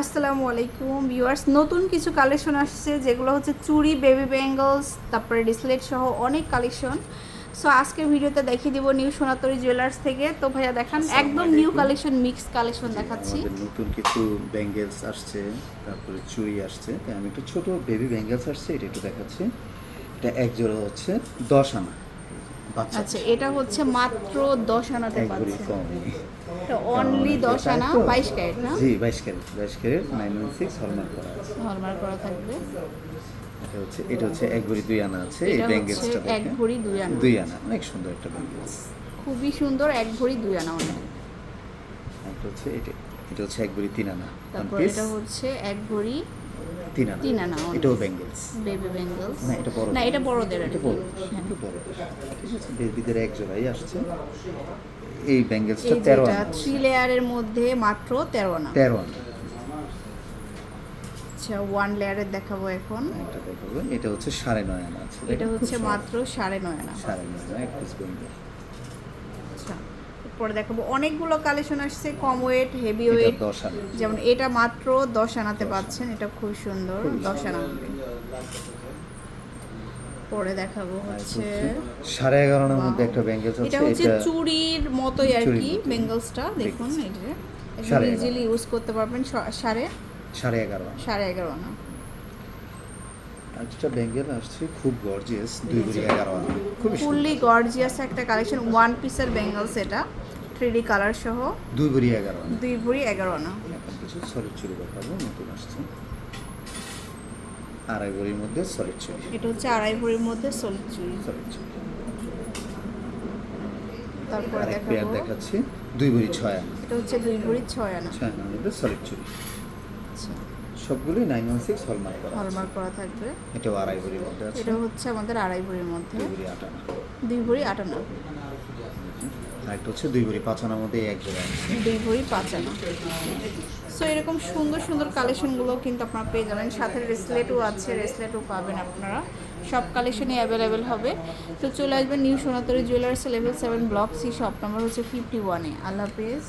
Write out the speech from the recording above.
আসসালামু আলাইকুম ভিউয়ার্স। নতুন কিছু কালেকশন আসছে যেগুলো হচ্ছে চুড়ি বেবি ব্যাঙ্গলস তারপরে ডিসলেট সহ অনেক কালেকশন সো আজকের ভিডিওতে দেখিয়ে দিব নিউ সোনাতরি জুয়েলার্স থেকে। তো ভাইয়া দেখান একদম নিউ কালেকশন মিক্স কালেকশন দেখাচ্ছি। নতুন কিছু ব্যাঙ্গেলস আসছে তারপরে চুড়ি আসছে। তাই আমি একটু ছোট বেবি ব্যাঙ্গেলস আসছে এটা একটু দেখাচ্ছি। এটা এক জোড়া হচ্ছে দশ আনা। আচ্ছা এটা হচ্ছে মাত্র দশ আনাতে এক ভরি পাচ্ছে। কম এটা অনলি দশ আনা বাইশ ক্যারেট না? জি বাইশ ক্যারেট বাইশ carat nine one six hallmark করা আছে। হলমার্ক করা থাকবে। এটা হচ্ছে এটা হচ্ছে এক ভরি দুই আনা আছে এই ব্যাঙ্গেলসটা এক ভরি দুই আনা। দুই আনা অনেক সুন্দর একটা ব্যাঙ্গেলস খুবই সুন্দর এক ভরি দুই আনা অনেক। এটা হচ্ছে এটা এটা হচ্ছে এক ভরি তিন আনা। তারপর এটা হচ্ছে এক ভরি তিন আনা তিন আনা এটাও ব্যাঙ্গেলস বেবি ব্যাঙ্গলস না, এটা বড়। না এটা বড়দের এটা বড় হ্যাঁ। বড় বেবিদের এক জোড়াই আসছে। এই ব্যাঙ্গেলসটা তেরো আনা। থ্রি লেয়ারের মধ্যে মাত্র তেরো আনা। তেরো আনা। আচ্ছা ওয়ান লেয়ারের দেখাবো এখন। এটা দেখাবো। এটা হচ্ছে সাড়ে নয় আনা আছে। এটা হচ্ছে মাত্র সাড়ে নয় আনা। সাড়ে নয় আনা এক পিস ব্যাঙ্গেল এরপরে দেখাবো। অনেকগুলো কালেকশন আসছে কম ওয়েট হেভি ওয়েট যেমন এটা মাত্র দশ আনাতে পাচ্ছেন এটা খুব সুন্দর দশ আনা। পরে দেখাবো হচ্ছে সাড়ে এগারো মধ্যে একটা ব্যাঙ্গেলস এটা হচ্ছে এটা চুড়ির মতোই আর কি। বেঙ্গলসটা দেখুন যে। ইজিলি ইউজ করতে পারবেন সাড়ে? সাড়ে এগারো সাড়ে এগারো আনা। আসছে খুব গর্জিয়াস দুই ভরি এগারো আনা। খুবই ফুললি গর্জিয়াস একটা কালেকশন ওয়ান পিসের বেঙ্গলস এটা। থ্রি কালার সহ দুই ভরি এগারো আনা। দুই ভরি এগারো আনা। এখন কিছু সলিড চুড়ি দেখাবো নতুন আসছে। আড়াই ভরির মধ্যে সলিড চুড়ি এটা হচ্ছে আড়াই ভরির মধ্যে সলিড চুড়ি সলিড চুড়ি তারপরে এক পেয়ার দেখাচ্ছি। দুই ভরি ছয় আনা। এটা হচ্ছে দুই ভরি ছয় আনা। ছয় আনার মধ্যে সলিড চুড়ি আচ্ছা। সবগুলোই নাইন ওয়ান সিক্স হলমার্ক করা হলমার্ক করা থাকবে। এটাও আড়াই ভরির মধ্যে আছে। এটা হচ্ছে আমাদের আড়াই ভরির মধ্যে। দুই ভরি আট আনা। দুই ভরি আট আনা। একটা হচ্ছে, দুই ভরি পাঁচানার মধ্যে এক জোড়া দুই ভরি পাঁচানা সো এরকম সুন্দর সুন্দর কালেকশনগুলো কিন্তু আপনারা পেয়ে যাবেন। সাথে রেসলেটও আছে রেসলেটও পাবেন আপনারা। সব কালেকশনই অ্যাভেলেবেল হবে। তো চলে আসবেন new Sonatori jewellers level seven block C shop number হচ্ছে ফিফটি ওয়ানে আল্লাহ হাফেজ।